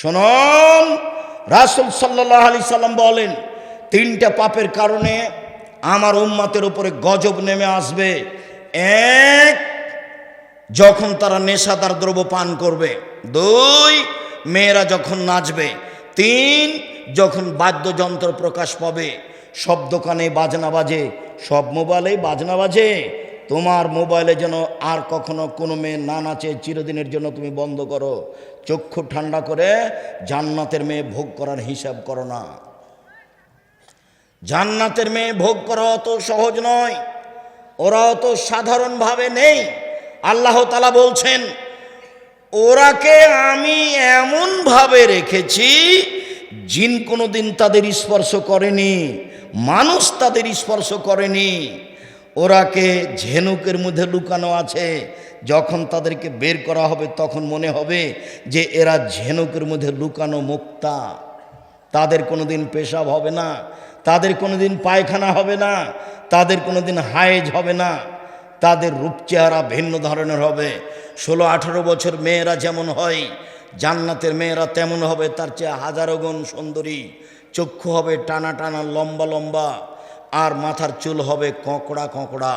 শোনন রাসুল সাল্লাহ আলি সাল্লাম বলেন, তিনটা পাপের কারণে আমার উম্মাতের উপরে গজব নেমে আসবে। এক, যখন তারা নেশাদার দ্রব্য পান করবে। দুই, মেয়েরা যখন নাচবে। তিন, যখন বাদ্যযন্ত্র প্রকাশ পাবে। সব দোকানে বাজনা বাজে, সব মোবাইলে বাজনা বাজে। তোমার মোবাইলে যেন আর কখনো কোনো মেয়ে না নাচে, চিরদিনের জন্য তুমি বন্ধ করো। চক্ষু ঠান্ডা করে জান্নাতের মেয়ে ভোগ করার হিসাব করো না। জান্নাতের মেয়ে ভোগ করা অত সহজ নয়। ওরা অত সাধারণভাবে নেই। আল্লাহ তালা বলছেন, ওরাকে আমি এমনভাবে রেখেছি, জিন কোনোদিন তাদের স্পর্শ করেনি, মানুষ তাদের স্পর্শ করেনি। ওরাকে ঝেনুকের মধ্যে লুকানো আছে যখন তাদেরকে বের করা হবে, তখন মনে হবে যে এরা ঝেনুকের মধ্যে লুকানো মুক্তা। তাদের কোনোদিন পেশাব হবে না, তাদের কোনোদিন পায়খানা হবে না, তাদের কোনো দিন হায়েজ হবে না। তাদের রূপ চেহারা ভিন্ন ধরনের হবে। ষোলো, আঠেরো বছর মেয়েরা যেমন হয়, জান্নাতের মেয়েরা তেমন হবে, তার চেয়ে হাজারো গুণ সুন্দরী। চক্ষু হবে টানা টানা, লম্বা লম্বা, আর মাথার চুল হবে কঁকড়া কঁকড়া।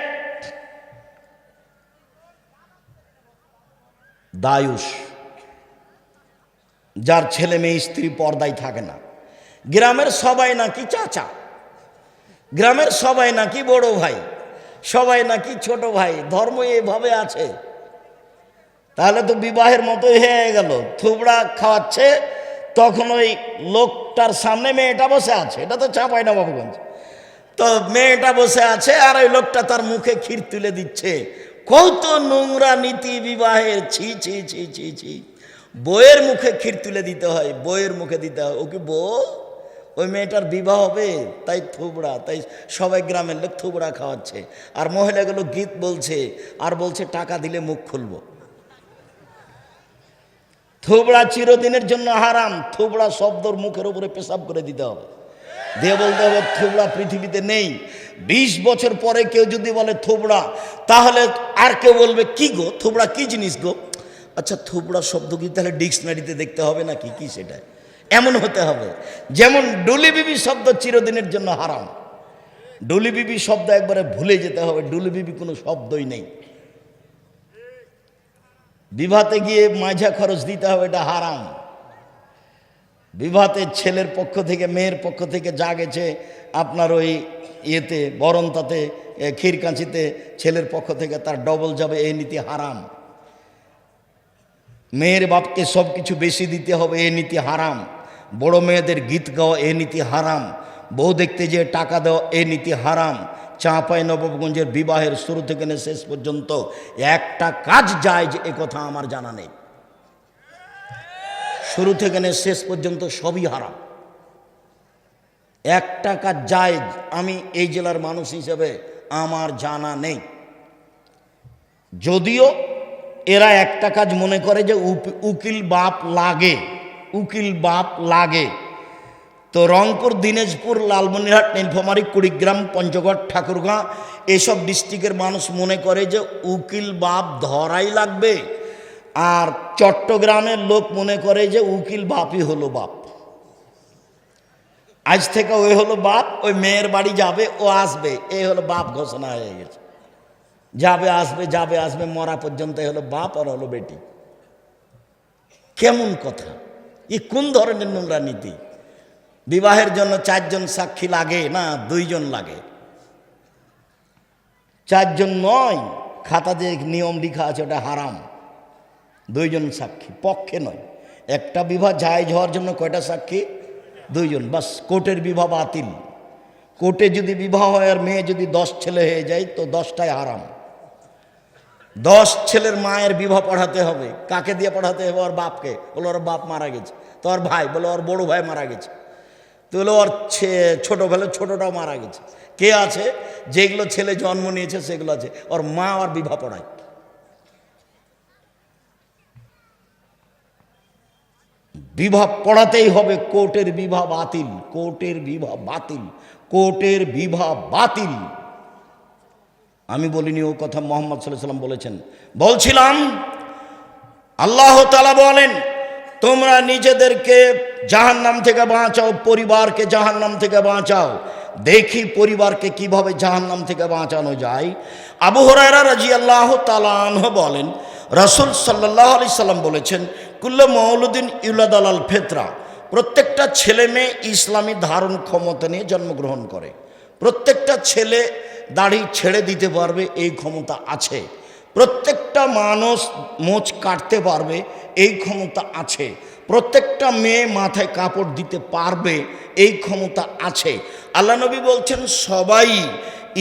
দায়ুষ। যার ছেলে মেয়ে, স্ত্রী পর্দায় থাকে না। গ্রামের সবাই নাকি চাচা। গ্রামের সবাই নাকি বড় ভাই। সবাই নাকি ছোট ভাই। ধর্ম এভাবে আছে। তাহলে তো বিবাহের মতোই হয়ে গেল। থুবড়া খাওয়াচ্ছে, তখন ওই লোকটার সামনে মেয়েটা বসে আছে। এটা তো চাপাই না বাবুগঞ্জ। তো মেয়েটা বসে আছে আর ওই লোকটা তার মুখে ক্ষীর তুলে দিচ্ছে। কত নোংরা নীতি বিবাহের ছি ছি ছি ছি ছি। বইয়ের মুখে ক্ষীর তুলে দিতে হয় বইয়ের মুখে দিতে হয়। ও কি বউ? ওই মেয়েটার বিবাহ হবে? তাই থুবড়া, তাই সবাই গ্রামের লোক থুবড়া খাওয়াচ্ছে। আর মহিলাগুলো গীত বলছে, আর বলছে, টাকা দিলে মুখ খুলবো। থুবড়া চিরদিনের জন্য হারাম, থুবড়া শব্দর মুখের উপরে পেশাব করে দিতে হবে। বলতে হবে থুবড়া পৃথিবীতে নেই। বিশ বছর পরে কেউ যদি বলে, থুবড়া তাহলে আর কেউ বলবে, কি গো? থুবড়া কি জিনিস গো? আচ্ছা থুবড়া শব্দ কি? তাহলে ডিকশনারিতে দেখতে হবে নাকি? কি সেটা? এমন হতে হবে। যেমন ডুলি বিবি শব্দ চিরদিনের জন্য হারাম। ডুলি বিবি শব্দ একবারে ভুলে যেতে হবে ডুলি বিবি কোনো শব্দই নেই। বিবাহতে গিয়ে মাঝা খরচ দিতে হবে, এটা হারাম। বিবাহতে ছেলের পক্ষ থেকে, মেয়ের পক্ষ থেকে যা গেছে, আপনার ওই ইয়েতে, বরন্তাতে ক্ষীরকাঁচিতে ছেলের পক্ষ থেকে তার ডবল যাবে, এই নীতি হারাম। মেয়ের বাপকে সব কিছু বেশি দিতে হবে, এই নীতি হারাম। বড় মেয়েদের গীত গাওয়া এ নীতি হারাম। বউ দেখতে যে টাকা দেওয়া এ নীতি হারাম। চাঁপাই নবগঞ্জের বিবাহের শুরু থেকে শেষ পর্যন্ত একটা কাজ যায় যে কথা আমার জানা নেই। শুরু থেকে নিয়ে শেষ পর্যন্ত সবই হারাম। একটা কাজ যায় আমি এই জেলার মানুষ হিসেবে আমার জানা নেই। যদিও এরা একটা কাজ মনে করে যে উকিল বাপ লাগে, উকিল বাপ লাগে। তো রংপুর, দিনাজপুর, লালমনিরহাট, নীলফামারী, কুড়িগ্রাম, পঞ্চগড়, ঠাকুরগাঁ, এসব ডিস্ট্রিক্টের মানুষ মনে করে যে উকিল বাপ ধরাই লাগবে। আর চট্টগ্রামের লোক মনে করে যে উকিল বাপই হলো বাপ। আজ থেকে ওই হলো বাপ, ওই মেয়ের বাড়ি যাবে, ও আসবে। এই হলো বাপ ঘোষণা হয়ে গেছে। যাবে, আসবে যাবে, আসবে, মরা পর্যন্ত হলো বাপ আর হলো বেটি। কেমন কথা? এ কোন ধরনের নোংরা নীতি? বিবাহের জন্য চারজন সাক্ষী লাগে না দুইজন লাগে? চারজন নয়, খাতা যে নিয়ম লিখা আছে, ওটা হারাম। দুইজন সাক্ষী, পক্ষে নয়। একটা বিবাহ জায়জ হওয়ার জন্য কয়টা সাক্ষী? দুইজন। বাস, কোর্টের বিবাহ বাতিল। কোর্টে যদি বিবাহ হয় আর মেয়ে যদি দশ ছেলে হয়ে যায়, তো দশটাই হারাম। দশ ছেলের মায়ের বিবাহ পড়াতে হবে। কাকে দিয়ে পড়াতে হবে? ওর বাপকে। বলো, ওর বাপ মারা গেছে। তো ওর ভাই, বলো, ওর বড় ভাই মারা গেছে। তাহলে ওর ছে- ছোটবেলা ছোটটাও মারা গেছে। কে আছে? যেগুলো ছেলে জন্ম নিয়েছে, সেগুলো আছে। ওর মা আর বিবাহ পড়ায়। বিবাহ পড়াতেই হবে, কোর্টের বিবাহ বাতিল, কোর্টের বিবাহ বাতিল, কোর্টের বিবাহ বাতিল। আমি বলিনি ও কথা মোহাম্মদ সাল্লাম বলেছেন। বলছিলাম, আল্লাহ তালা বলেন, তোমরা নিজেদেরকে জাহান্নাম থেকে বাঁচাও, পরিবারকে জাহান্নাম থেকে বাঁচাও। দেখি পরিবারকে কীভাবে জাহান্নাম থেকে বাঁচানো যায়। আবু হরাইরা রাজি আল্লাহ তালাহ বলেন, রসুল সাল্লাহ আলি সাল্লাম বলেছেন কুল্ল মৌলুদ্দিন ইউলাদ ফেতরা, প্রত্যেকটা ছেলে মেয়ে ইসলামী ধারণ ক্ষমতা নিয়ে জন্মগ্রহণ করে। প্রত্যেকটা ছেলে দাড়ি ছেড়ে দিতে পারবে, এই ক্ষমতা আছে। প্রত্যেকটা মানুষ মোচ কাটতে পারবে, এই ক্ষমতা আছে। প্রত্যেকটা মেয়ে মাথায় কাপড় দিতে পারবে, এই ক্ষমতা আছে। আল্লাহ নবী বলছেন, সবাই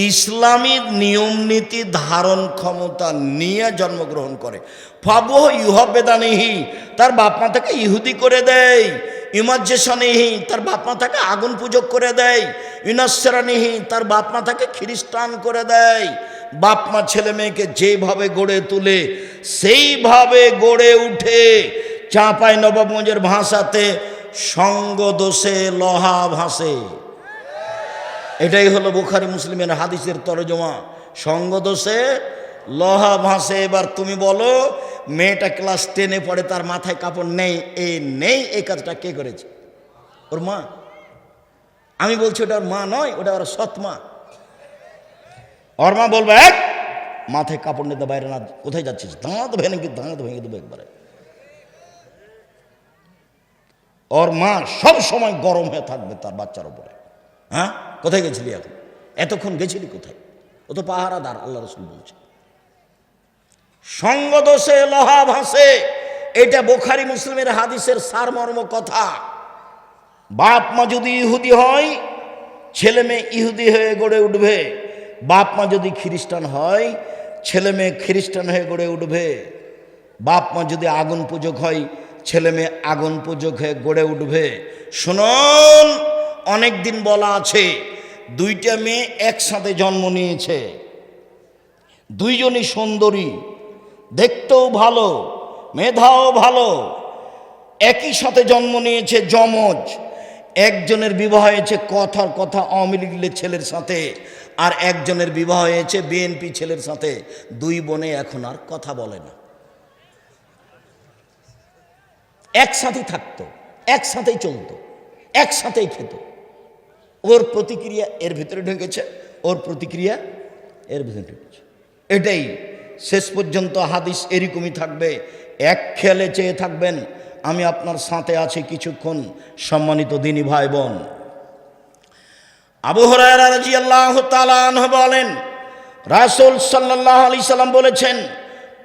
ইসলামী নিয়ম নীতি ধারণ ক্ষমতা নিয়ে জন্মগ্রহণ করে। ফাবু ইহবেদানিহি তার বাপ মা তাকে ইহুদি করে দেয়। ইমাজ্জেশনিহি তার বাপ মা তাকে আগুন পূজক করে দেয়। ইনশ্বরানিহি তার বাপ মা তাকে খ্রিস্টান করে দেয়। বাপ মা ছেলে মেয়েকে যেভাবে গড়ে তুলে, সেইভাবে গড়ে উঠে চাঁপাই নবাবগঞ্জের ভাষাতে সঙ্গ দোষে লহা ভাসে। এটাই হলো বুখারি মুসলিমের হাদিসের তরজমা। সঙ্গ দোষে লহা ভাসে। এবার তুমি বলো, মেয়েটা ক্লাস টেনে পড়ে, তার মাথায় কাপড় নেই এই নেই, এই কাজটা কে করেছে? ওর মা। আমি বলছি, ওটা ওর মা নয়, ওটা ওর সৎ মা। ওর মা বলবে, এক, মাথায় কাপড় নিতে বাইরে না, কোথায় যাচ্ছিস? দাঁত ভেঙে দাঁত ভেঙে দেবো একবারে? ওর মা সব সময় গরম হয়ে থাকবে তার বাচ্চার উপরে। হ্যাঁ? কোথায় গেছিলি এখন? এতক্ষণ গেছিলি কোথায়? ও তো পাহারাদার, আল্লাহ রসুল বলছে। সঙ্গ দোষে লোহা ভাসে এটা বোখারি মুসলিমের হাদিসের সারমর্ম কথা। বাপ মা যদি ইহুদি হয়, ছেলে মেয়ে ইহুদি হয়ে গড়ে উঠবে। বাপ মা যদি খ্রিস্টান হয়, ছেলে মেয়ে খ্রিস্টান হয়ে গড়ে উঠবে। বাপ মা যদি আগুন পূজক হয় ছেলে মেয়ে আগুন পুজো হয়ে গড়ে উঠবে। শুনুন অনেক দিন বলা আছে, দুইটা মেয়ে একসাথে জন্ম নিয়েছে। দুইজনই সুন্দরী, দেখতেও ভালো, মেধাও ভালো। একই সাথে জন্ম নিয়েছে যমজ। একজনের বিবাহ হয়েছে কথার কথা আওয়ামী লীগের ছেলের সাথে, আর একজনের বিবাহ হয়েছে বিএনপি ছেলের সাথে। দুই বোনে এখন আর কথা বলে না। একসাথেই থাকতো, একসাথেই চলতো, একসাথেই খেত। ওর প্রতিক্রিয়া এর ভিতরে ঢুকেছে, ওর প্রতিক্রিয়া এর ভিতরে ঢুকেছে। এটাই শেষ পর্যন্ত হাদিস এরকমই থাকবে। এক খেয়ালে চেয়ে থাকবেন, আমি আপনার সাথে আছি কিছুক্ষণ, সম্মানিত দিনী ভাই বোন আবু হরায়রা রাদিয়াল্লাহু তাআলা বলেন, রাসূল সাল্লাল্লাহু আলাইহি সাল্লাম বলেছেন,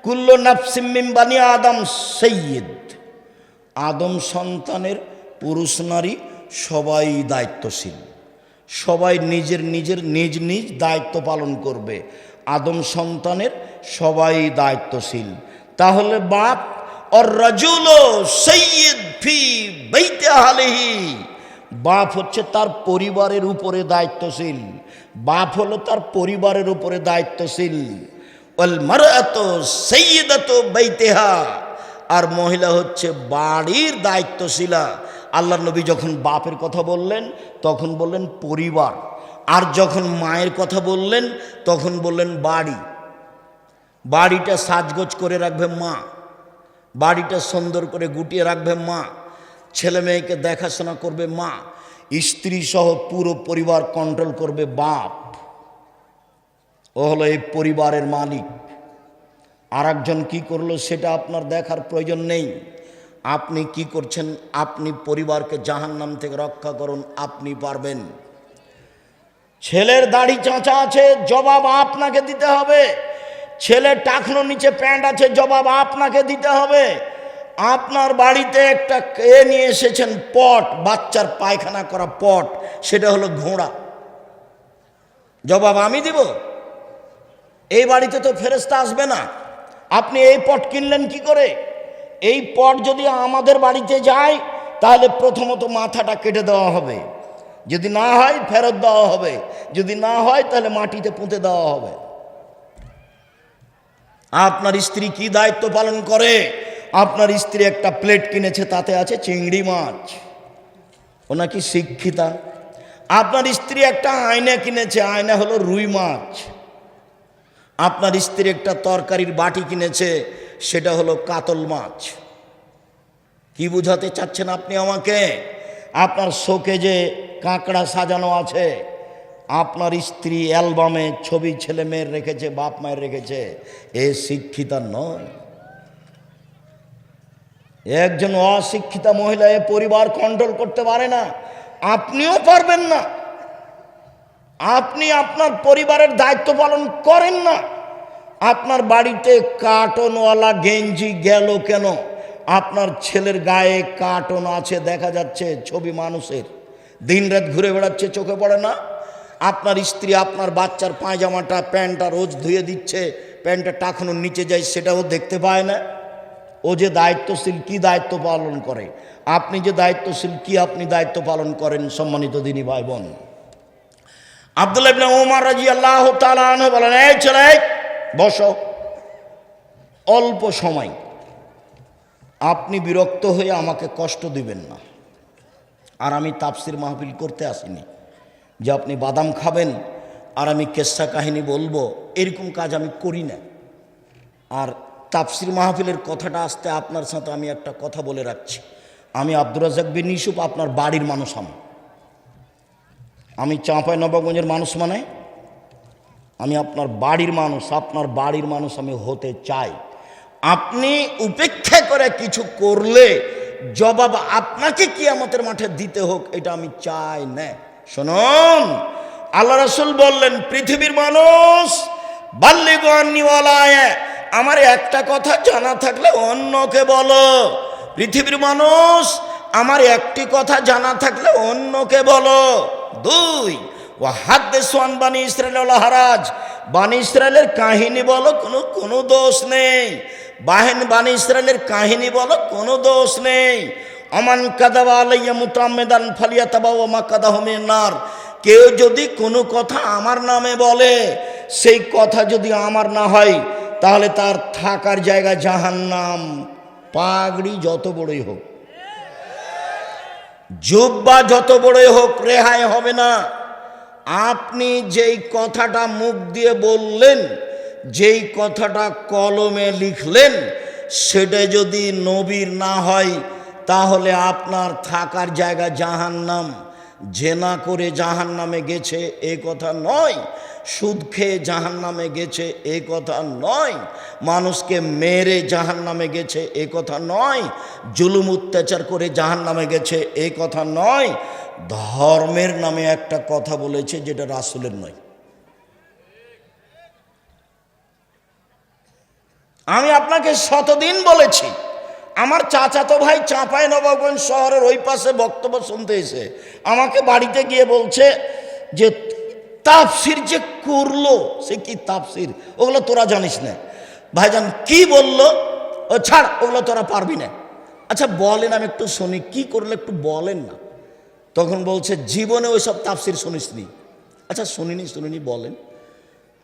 কুল্লু নাফসিম মিন বানি আদম সাইয়্যিদ। আদম সন্তানের পুরুষ নারী সবাই দায়িত্বশীল। সবাই নিজের নিজের নিজ নিজ দায়িত্ব পালন করবে। আদম সন্তানের সবাই দায়িত্বশীল। তাহলে বাপ বাপ হচ্ছে তার পরিবারের উপরে দায়িত্বশীল। বাপ হলো তার পরিবারের উপরে দায়িত্বশীল। ওয়াল মারাত বাইতেহা। আর মহিলা হচ্ছে বাড়ির দায়িত্বশীলা। আল্লাহ নবী যখন বাপের কথা বললেন, তখন বললেন পরিবার। আর যখন মায়ের কথা বললেন, তখন বললেন বাড়ি। বাড়িটা সাজগোজ করে রাখবে মা। বাড়িটা সুন্দর করে গুটিয়ে রাখবে মা। ছেলে মেয়েকে দেখাশোনা করবে মা। স্ত্রী সহ পুরো পরিবার কন্ট্রোল করবে বাপ। ও হলো এই পরিবারের মালিক। আর একজন কী করল সেটা আপনার দেখার প্রয়োজন নেই। আপনি কি করছেন? আপনি পরিবারকে জাহান্নাম থেকে রক্ষা করুন, আপনি পারবেন। ছেলের দাড়ি চাঁচা আছে, জবাব আপনাকে দিতে হবে। ছেলের টাকনো নিচে প্যান্ট আছে, জবাব আপনাকে দিতে হবে। আপনার বাড়িতে একটা এ নিয়ে এসেছেন? পট, বাচ্চার পায়খানা করা পট, সেটা হলো ঘোড়া। জবাব আমি দিব? এই বাড়িতে তো ফেরস্তা আসবে না। আপনি এই পট কিনলেন কি করে? এই পট যদি আমাদের বাড়িতে যায়, তাহলে প্রথমত মাথাটা কেটে দেওয়া হবে। যদি না হয়, ফেরত দেওয়া হবে। যদি না হয়, তাহলে মাটিতে পুঁতে দেওয়া হবে। আপনার স্ত্রী কি দায়িত্ব পালন করে? আপনার স্ত্রী একটা প্লেট কিনেছে, তাতে আছে চিংড়ি মাছ। ও নাকি শিক্ষিতা। আপনার স্ত্রী একটা আয়না কিনেছে, আয়না হলো রুই মাছ। আপনার স্ত্রী একটা তরকারির বাটি কিনেছে, সেটা হলো কাতল মাছ। কি বুঝাতে চাচ্ছেন আপনি আমাকে? আপনার শোকে যে কাঁকড়া সাজানো আছে, আপনার স্ত্রী অ্যালবামে ছবি ছেলে মেয়ের রেখেছে, বাপ মায়ের রেখেছে, এ শিক্ষিতা নয়। একজন অশিক্ষিতা মহিলা এ পরিবার কন্ট্রোল করতে পারে না, আপনিও পারবেন না। আপনি আপনার পরিবারের দায়িত্ব পালন করেন না। আপনার বাড়িতে কার্টনওয়ালা গেঞ্জি গেল কেন? আপনার ছেলের গায়ে কার্টন আছে, দেখা যাচ্ছে ছবি মানুষের। দিনরাত ঘুরে বেড়াচ্ছে, চোখে পড়ে না? আপনার স্ত্রী আপনার বাচ্চার পায়জামাটা, প্যান্টটা রোজ ধুয়ে দিচ্ছে, প্যান্টটা টাকানোর নিচে যায়, সেটাও দেখতে পায় না। ও যে দায়িত্বশীল কি দায়িত্ব পালন করে? আপনি যে দায়িত্বশীল কি আপনি দায়িত্ব পালন করেন সম্মানিত দিনী ভাই বোন? আব্দুল্লাহ আল্লাহ বলেন, এই অল্প সময়। আপনি বিরক্ত হয়ে আমাকে কষ্ট দিবেন না। আর আমি তাপসির মাহফিল করতে আসিনি। যে আপনি বাদাম খাবেন, আর আমি কেসা কাহিনী বলব, এরকম কাজ আমি করি না। আর তাপসির মাহফিলের কথাটা আসতে আপনার সাথে আমি একটা কথা বলে রাখছি। আমি আব্দুর রাজাক বিন ইউসুফ, আপনার বাড়ির মানুষ আমি। আমি চাঁপাই নবাবগঞ্জের মানুষ মানে আমি আপনার বাড়ির মানুষ, আপনার বাড়ির মানুষ আমি হতে চাই। আপনি উপেক্ষা করে কিছু করলে জবাব আপনাকে কিয়ামতের মাঠে দিতে হোক, এটা আমি চাই না। শুনুন, আল্লাহ রসুল বললেন, পৃথিবীর মানুষ বাল্যগণিওয়ালায় আমার একটা কথা জানা থাকলে অন্যকে বলো। পৃথিবীর মানুষ, আমার একটি কথা জানা থাকলে অন্যকে বলো। দুই ও হাত সোয়ান বানি ইসরায়েল হারাজ। বানি ইসরায়েলের কাহিনী বলো, কোনো কোনো দোষ নেই। বাহেন বানি ইসরায়েলের কাহিনী বলো, কোনো দোষ নেই। অমান কাদাবা আলাইয়া মুতামেদান ফালিয়া তাবা ওমা কাদা নার। কেউ যদি কোনো কথা আমার নামে বলে, সেই কথা যদি আমার না হয়, তাহলে তার থাকার জায়গা জাহান্নাম। পাগড়ি যত বড়ই হোক। জুব্বা যত বড়ই হোক, রেহাই হবে না। আপনি যেই কথাটা মুখ দিয়ে বললেন, যেই কথাটা কলমে লিখলেন, সেটা যদি নবীর না হয়, তাহলে আপনার থাকার জায়গা জাহান্নাম। জেনা করে জাহান নামে গেছে, এ কথা নয়। সুদ খেয়ে জাহান নামে গেছে, এ কথা নয়। মানুষকে মেরে জাহান নামে গেছে, এ কথা নয়। জুলুম অত্যাচার করে জাহান নামে গেছে, এ কথা নয়। ধর্মের নামে একটা কথা বলেছে, যেটা রাসুলের নয়। আমি আপনাকে শতদিন বলেছি, আমার চাচাতো ভাই চাঁপাই নবাবগঞ্জ শহরের ওই পাশে বক্তব্য শুনতে এসে আমাকে বাড়িতে গিয়ে বলছে যে তাপসির যে করল, সে কি তাপসির? ওগুলো তোরা জানিস না। ভাইজান কি বলল? ও ছাড়, ওগুলো তোরা পারবি না। আচ্ছা বলেন, আমি একটু শুনি, কি করলে একটু বলেন না? তখন বলছে, জীবনে ওই সব তাপসির শুনিসনি আচ্ছা শুনিনি শুনিনি, বলেন।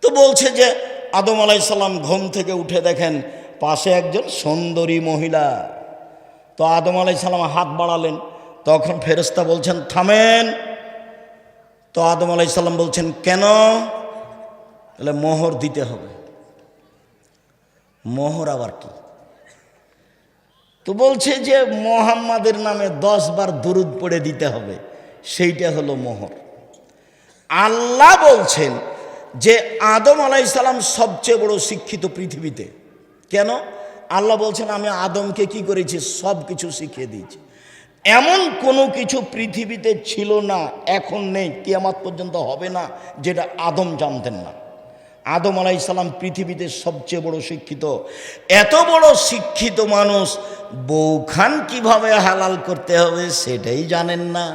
তো বলছে যে, আদম আলাইসাল্লাম ঘুম থেকে উঠে দেখেন, পাশে একজন সুন্দরী মহিলা। তো আদম আলাইসাল্লাম হাত বাড়ালেন। তখন ফেরেস্তা বলছেন, থামেন। তো আদম আলাইসাল্লাম বলছেন, কেন? তাহলে মোহর দিতে হবে। মোহর আবার কি? তো বলছে যে মোহাম্মাদের নামে দশ বার দুরুদ পড়ে দিতে হবে, সেইটা হলো মোহর। আল্লাহ বলছেন যে আদম আলাইসাল্লাম সবচেয়ে বড় শিক্ষিত পৃথিবীতে। কেন? আল্লাহ বলছেন, আমি আদমকে কি করেছি? সব কিছু শিখিয়ে দিয়েছি। এমন কোনো কিছু পৃথিবীতে ছিল না, এখন নেই, কিয়ামাত পর্যন্ত হবে না, যেটা আদম জানতেন না। আদম আলাইসাল্লাম পৃথিবীতে সবচেয়ে বড় শিক্ষিত। এত বড় শিক্ষিত মানুষ বৌখান কীভাবে হালাল করতে হবে সেটাই জানেন না।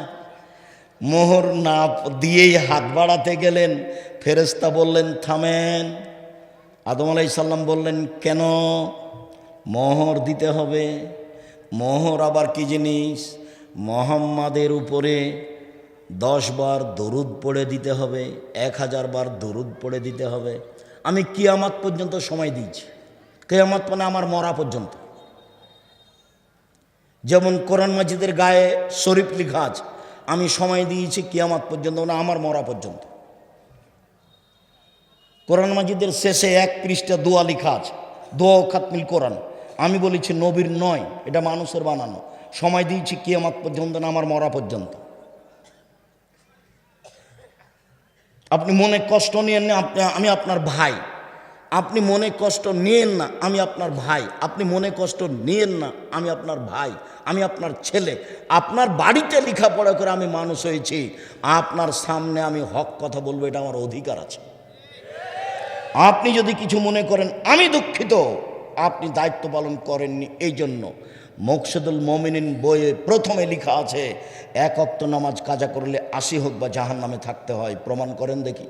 মোহর না দিয়েই হাত বাড়াতে গেলেন ফেরেস্তা বললেন, থামেন। আদম আলাই সাল্লাম বললেন, কেন? মোহর দিতে হবে। মোহর আবার কি জিনিস? মোহাম্মাদের উপরে দশ বার দরুদ পড়ে দিতে হবে, এক হাজার বার দরুদ পড়ে দিতে হবে। আমি কিয়ামাত পর্যন্ত সময় দিয়েছি। কেয়ামাত মানে আমার মরা পর্যন্ত। যেমন কোরআন মাজিদের গায়ে শরীফ লিখা আছে, আমি সময় দিয়েছি কিয়ামাত পর্যন্ত, না আমার মরা পর্যন্ত। কোরআন মাজিদের শেষে এক পৃষ্ঠা দোয়া লিখা আছে দোয়া খাতমিল কোরআন। আমি বলেছি নবীর নয়, এটা মানুষের বানানো। সময় দিয়েছি কিয়ামাত পর্যন্ত না আমার মরা পর্যন্ত। আপনি মনে কষ্ট নিয়েন না, আপনি, আমি আপনার ভাই। আপনি মনে কষ্ট নিয়েন না, আমি আপনার ভাই। আপনি মনে কষ্ট নিয়েন না, আমি আপনার ভাই, আমি আপনার ছেলে। আপনার বাড়িতে লেখাপড়া করে আমি মানুষ হয়েছি। আপনার সামনে আমি হক কথা বলব, এটা আমার অধিকার আছে। আপনি যদি কিছু মনে করেন, আমি দুঃখিত। আপনি দায়িত্ব পালন করেননি এই জন্য মকসুদুল মমিনিন বইয়ে প্রথমে লেখা আছে, এক অক্ত নামাজ কাজা করলে আশি হোক বা জাহান নামে থাকতে হয়। প্রমাণ করেন দেখি।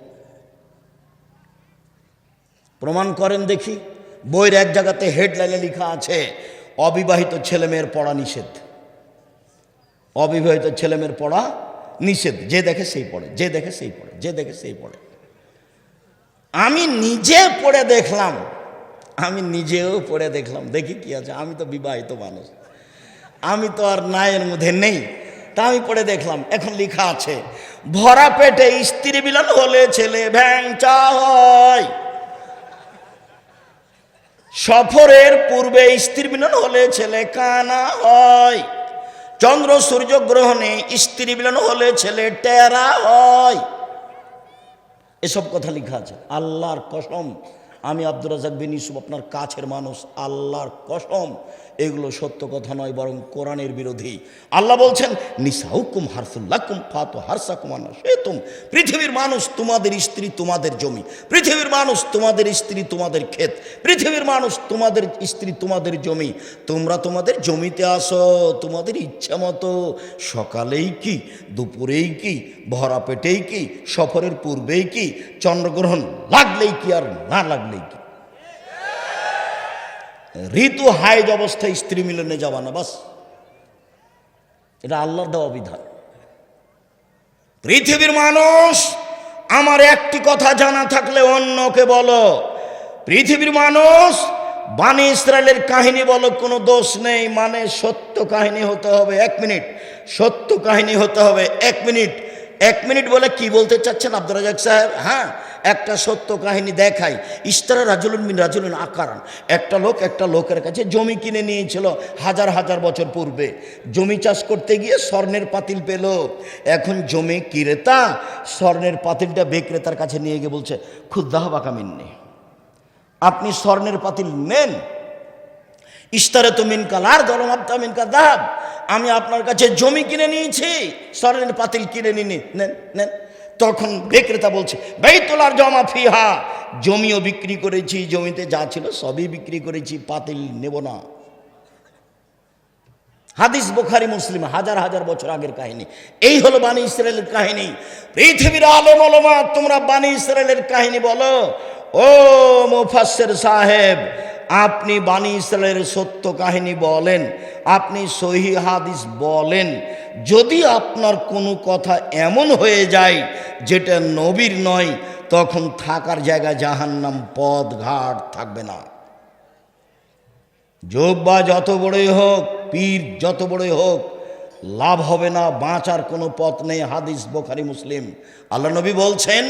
প্রমাণ করেন দেখি, বইয়ের এক জায়গাতে হেডলাইনে লেখা আছে, অবিবাহিত ছেলেমেয়ের পড়া নিষেধ। অবিবাহিত ছেলেমেয়ের পড়া নিষেধ। যে দেখে সেই পড়ে, যে দেখে সেই পড়ে, যে দেখে সেই পড়ে। আমি নিজে পড়ে দেখলাম আমি নিজেও পড়ে দেখলাম, দেখি কি আছে। আমি তো বিবাহিত মানুষ। আমি তো আর নায়ের মধ্যে নেই। তা আমি পড়ে দেখলাম, এখন লেখা আছে, ভরা পেটে স্ত্রী বিলান হলে ছেলে ভ্যাংচা হয়। সফরের পূর্বে স্ত্রী মিলন হলে ছেলে কানা হয়। চন্দ্র সূর্য গ্রহণে স্ত্রী মিলন হলে ছেলে টেরা হয়। এসব কথা লেখা আছে। আল্লাহর কসম। আমি আব্দুর রাজাক বিন ইউসুফ আপনার কাছের মানুষ আল্লাহর কসম। এগুলো সত্য কথা নয়, বরং কোরআনের বিরোধী। আল্লাহ বলছেন, নিসাউকুম হারসুল্লাকুম ফাতো হারসা কুমানা সে তুম পৃথিবীর মানুষ তোমাদের স্ত্রী, তোমাদের জমি। পৃথিবীর মানুষ তোমাদের স্ত্রী, তোমাদের ক্ষেত। পৃথিবীর মানুষ তোমাদের স্ত্রী, তোমাদের জমি। তোমরা তোমাদের জমিতে আসো, তোমাদের ইচ্ছা মতো। সকালেই কি, দুপুরেই কি, ভরা পেটেই কি, সফরের পূর্বেই কি, চন্দ্রগ্রহণ লাগলেই কি আর না লাগলেই কি? ঋতু হাইজ অবস্থায় স্ত্রী মিলনে যাওয়া না, বাস। এটা আল্লাহর দেওয়া বিধান। পৃথিবীর মানুষ, আমার একটি কথা জানা থাকলে অন্যকে বলো। পৃথিবীর মানুষ বাণী ইসরায়েলের কাহিনী বলো, কোনো দোষ নেই মানে সত্য কাহিনী হতে হবে। এক মিনিট, সত্য কাহিনী হতে হবে। এক মিনিট এক মিনিট বলে কি বলতে চাচ্ছেন আব্দুল রাজাক সাহেব? হ্যাঁ একটা সত্য কাহিনী দেখাই। ইস্তারা রাজুলুন মিন রাজুলুন আকারান। একটা লোক একটা লোকের কাছে জমি কিনে নিয়েছিল হাজার হাজার বছর পূর্বে। জমি চাষ করতে গিয়ে স্বর্ণের পাতিল পেল। এখন জমি ক্রেতা স্বর্ণের পাতিলটা বিক্রেতার কাছে নিয়ে গিয়ে বলছে ক্ষুদ্দাহ বাকামিন্নি আপনি স্বর্ণের পাতিল নেন। ইস্তারে তো মিনকাল আর গরম আবতা মিনকা দাব আমি আপনার কাছে জমি কিনে নিয়েছি, স্বর্ণের পাতিল কিনে নিনি নেন নেন। তখন বিক্রেতা বলছে বেতলার জমা ফিহা। জমিও বিক্রি করেছি, জমিতে যা ছিল সবই বিক্রি করেছি পাতিল নেব না। হাদিস বোখারি, মুসলিম, হাজার হাজার বছর আগের কাহিনী। এই হলো বাণী ইসরায়েলের কাহিনী। পৃথিবীর আলম আলমা তোমরা বাণী ইসরায়েলের কাহিনী বলো। ও মুফাসের সাহেব আপনি বাণী ইসরায়েলের সত্য কাহিনী বলেন, আপনি সহি হাদিস বলেন, যদি আপনার কোনো কথা এমন হয়ে যায় যেটা নবীর নয়, তখন থাকার জায়গা জাহান্নাম পদ ঘাট থাকবে না। যোব্বা যত বড়ই হোক, পীর যত বড়ই হোক, লাভ হবে না, বাঁচার কোনো পথ নেই, হাদিস বোখারি মুসলিম। আল্লাহ নবী বলছেন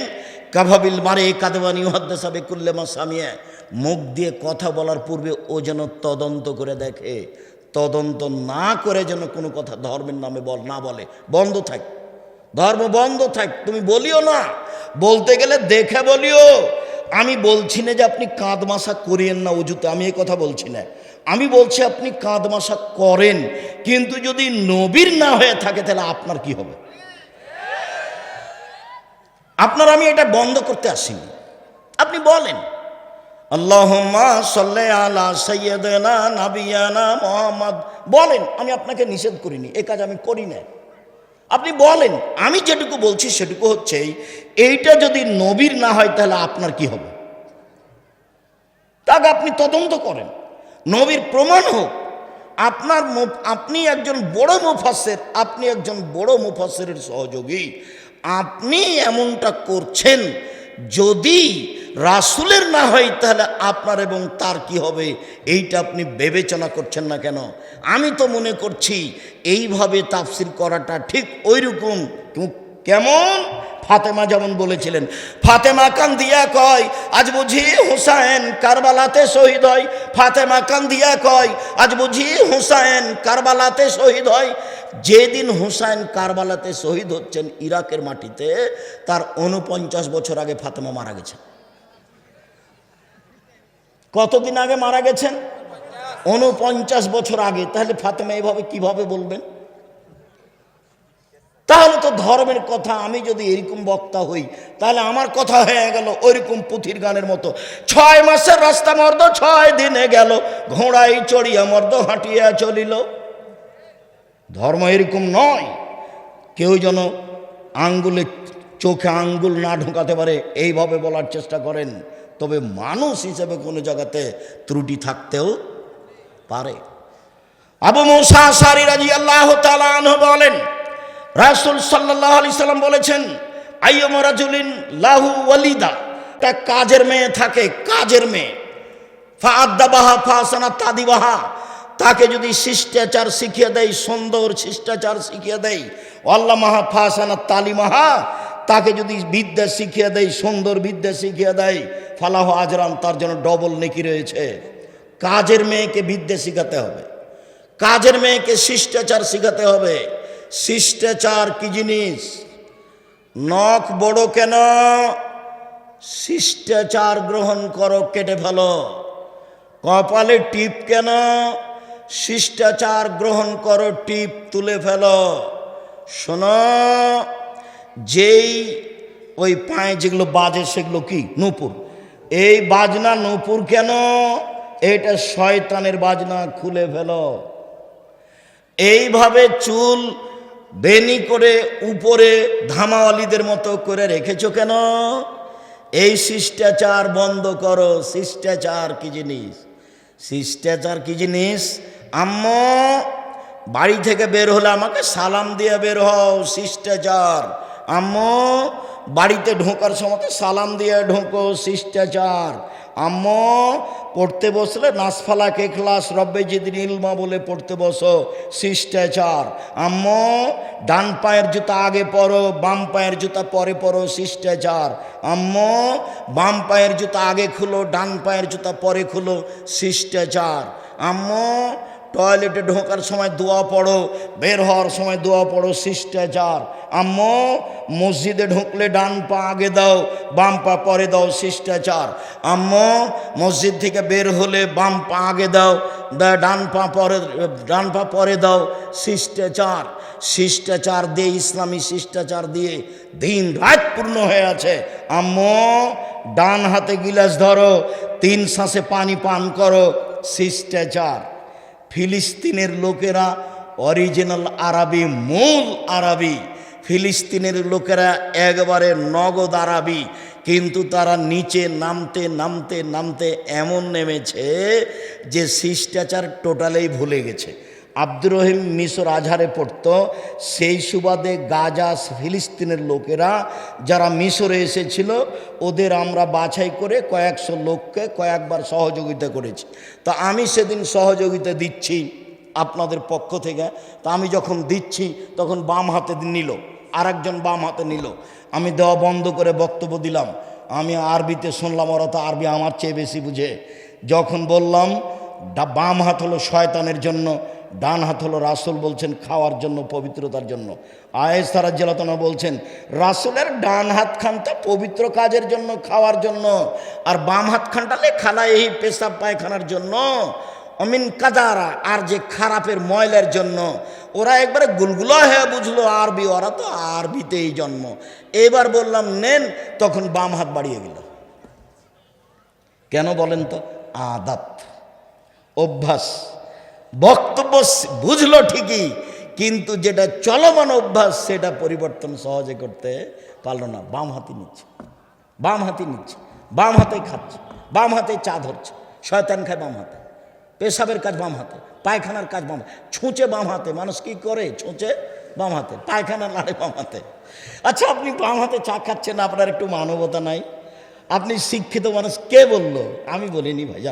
কাভাবিল মারে কাদবানি হদ্দাসাবে কুল্লেমা সামিয়া। মুখ দিয়ে কথা বলার পূর্বে ও যেন তদন্ত করে দেখে। তদন্ত না করে যেন কোনো কথা ধর্মের নামে বল না বলে। বন্ধ থাক। ধর্ম বন্ধ থাক। তুমি বলিও না। বলতে গেলে দেখে বলিও। আমি বলছি না যে আপনি কাঁধ কাঁদমাশা করিয়েন না অজুতে। আমি এই কথা বলছি না। আমি বলছি আপনি কাঁধ কাঁদমাশা করেন। কিন্তু যদি নবীর না হয়ে থাকে তাহলে আপনার কি হবে? আপনার আমি এটা বন্ধ করতে আসিনি। আপনি বলেন। আল্লাহুম্মা সাল্লি আলা সাইয়্যিদিনা নাবিয়ানা মুহাম্মদ। বলেন, আমি আপনাকে নিষেধ করিনি এই কাজ আমি করি না আপনি বলেন, আমি যেটুকু বলছি সেটুকু হচ্ছে এইটা যদি নবীর না হয় তাহলে আপনার কি হবে? তাকে আপনি তদন্ত করেন। নবীর প্রমাণ হোক, আপনার আপনি একজন বড় মুফাসের আপনি একজন বড় মুফাসের সহযোগী। আপনি এমনটা করছেন যদি রাসুলের না হয়, তাহলে আপনার এবং তার কি হবে? এইটা আপনি বিবেচনা করছেন না কেন? আমি তো মনে করছি, এইভাবে তাফসির করাটা ঠিক ওই রকম কেমন? ফাতেমা যেমন বলেছিলেন, ফাতেমা কান্দিয়া কয়, আজ বুঝি হুসাইন কারবালাতে শহীদ হয়। ফাতেমা কান্দিয়া কয়, আজ বুঝি হুসাইন কারবালাতে শহীদ হয়। যেদিন হুসাইন কারবালাতে শহীদ হচ্ছেন ইরাকের মাটিতে, তার উনপঞ্চাশ বছর আগে ফাতেমা মারা গেছেন। কতদিন আগে মারা গেছেন? উনপঞ্চাশ বছর আগে। তাহলে ফাতেমা এভাবে কীভাবে বলবেন? তাহলে তো ধর্মের কথা, আমি যদি এরকম বক্তা হই, তাহলে আমার কথা হয়ে গেল ওইরকম পুথির গানের মতো। ছয় মাসের রাস্তা মর্দ, ছয় দিনে গেল ঘোড়াই চড়িয়া মর্দ, হাঁটিয়া চলিল। ধর্ম এরকম নয়। কেউ যেন আঙ্গুলে, চোখে আঙ্গুল না ঢোকাতে পারে, এইভাবে বলার চেষ্টা করেন। তবে মানুষ হিসেবে কোনো জায়গাতে ত্রুটি থাকতেও পারে। আবু মুসা সারি রাজি আল্লাহ বলেন, রাসুল সাল্লাহ আলি সাল্লাম বলেছেন, আইয়ম রাজুলিন লাহু ওয়ালিদা। তা কাজের মেয়ে থাকে, কাজের মেয়ে। ফা আদ্দা বাহা ফা সানা তাদি বাহা তাকে যদি শিষ্টাচার শিখিয়ে দেয়, সুন্দর শিষ্টাচার শিখিয়ে দেয় আল্লাহ মাহা ফা তালিমাহা, তাকে যদি বিদ্যা শিখিয়ে দেয়, সুন্দর বিদ্যা শিখিয়ে দেয়, ফালাহ আজরান তার জন্য ডবল নেকি রয়েছে। কাজের মেয়েকে বিদ্যা শিখাতে হবে। কাজের মেয়েকে শিষ্টাচার শিখাতে হবে। শিষ্টাচার কি জিনিস? নখ বড় কেন? শিষ্টাচার গ্রহণ করো, কেটে ফেলো। কপালে টিপ কেন? শিষ্টাচার গ্রহণ করো, টিপ তুলে ফেলো। শোনো, যেই ওই পায়ে যেগুলো বাজে সেগুলো কি? নূপুর। এই বাজনা নূপুর কেন? এটা শয়তানের বাজনা, খুলে ফেলো। এইভাবে চুল বেনি করে উপরে ধামাওয়ালিদের মতো করে রেখেছো কেন? এই শিষ্টাচার বন্ধ করো। শিষ্টাচার কি জিনিস? শিষ্টাচার কি জিনিস? আম্মা, বাড়ি থেকে বের হলে আমাকে সালাম দিয়ে বের হও, শিষ্টাচার। আম্মু, বাড়িতে ঢোকার সময় সালাম দিয়ে ঢোকো, শিষ্টাচার। আম্মু, পড়তে বসলে নাসফালাকে ক্লাস, রব্বে যেদিন ইলমা বলে পড়তে বসো, শিষ্টাচার। আম্মু, ডান পায়ের জুতা আগে পরো, বাম পায়ের জুতা পরে পরো, শিষ্টাচার। আম্মু, বাম পায়ের জুতা আগে খুলো, ডান পায়ের জুতা পরে খুলো, শিষ্টাচার। আম্মু টয়লেটে ঢোকার সময় দোয়া পড়ো, বের হওয়ার সময় দোয়া পড়ো, শিষ্টাচার। আম্মু, মসজিদে ঢুকলে ডান পা আগে দাও, বাম পা পরে দাও, শিষ্টাচার। আম্মু, মসজিদ থেকে বের হলে বাম পা আগে দাও ডান পা পরে, ডান পা পরে দাও, শিষ্টাচার। শিষ্টাচার দিয়ে, ইসলামী শিষ্টাচার দিয়ে দিন রাত পূর্ণ হয়ে আছে। আম্মু, ডান হাতে গিলাস ধরো, তিন শ্বাসে পানি পান করো, শিষ্টাচার। ফিলিস্তিনের লোকেরা অরিজিনাল আরবি, মূল আরবি। ফিলিস্তিনের লোকেরা একবারে নগদ আরবি। কিন্তু তারা নিচে নামতে নামতে নামতে এমন নেমেছে যে শিষ্টাচার টোটালেই ভুলে গেছে। আব্দুর রহিম মিশর আজহারে পড়তো, সেই সুবাদে গাজা, ফিলিস্তিনের লোকেরা যারা মিশরে এসেছিল, ওদের আমরা বাছাই করে কয়েকশো লোককে কয়েকবার সহযোগিতা করেছি। তা আমি সেদিন সহযোগিতা দিচ্ছি আপনাদের পক্ষ থেকে। তা আমি যখন দিচ্ছি, তখন বাম হাতে নিল আর একজন বাম হাতে নিল। আমি দেওয়া বন্ধ করে বক্তব্য দিলাম। আমি আরবিতে শুনলাম, ওরা তো আরবি আমার চেয়ে বেশি বুঝে। যখন বললাম বাম হাত হলো শয়তানের জন্য ডান হাত হলো রাসুল বলছেন, খাওয়ার জন্য, পবিত্রতার জন্য। আয়েস তারা জেলাতনা বলছেন, রাসুলের ডান হাত খানটা পবিত্র কাজের জন্য, খাওয়ার জন্য। আর বাম হাত খানটা লেখানা এই পেশাব পায়খানার জন্য। অমিন কাদারা আর যে খারাপের ময়লার জন্য। ওরা একবারে গুলগুলো হয়ে বুঝলো, আরবি, ওরা তো আরবিতেই জন্ম। এবার বললাম, নেন, তখন বাম হাত বাড়িয়ে গেল। কেন বলেন তো? আদাত, অভ্যাস। বক্তব্য বুঝলো ঠিকই, কিন্তু যেটা চলমান অভ্যাস, সেটা পরিবর্তন সহজে করতে পারল না। বাম হাতি নিচ্ছে। বাম হাতি নিচ্ছে। বাম হাতে খাচ্ছে। বাম হাতে চা ধরছে। শয়তান খায় বাম হাতে। পেশাবের কাজ বাম হাতে। পায়খানার কাজ বাম ছুঁচে বাম হাতে। মানুষ কি করে? ছুঁচে বাম হাতে। পায়খানা লাড়ে বাম হাতে। আচ্ছা আপনি বাম হাতে চা খাচ্ছেন, আপনার একটু মানবতা নাই। আপনি শিক্ষিত মানুষ। কে বলল? আমি বলিনি, ভাইজান।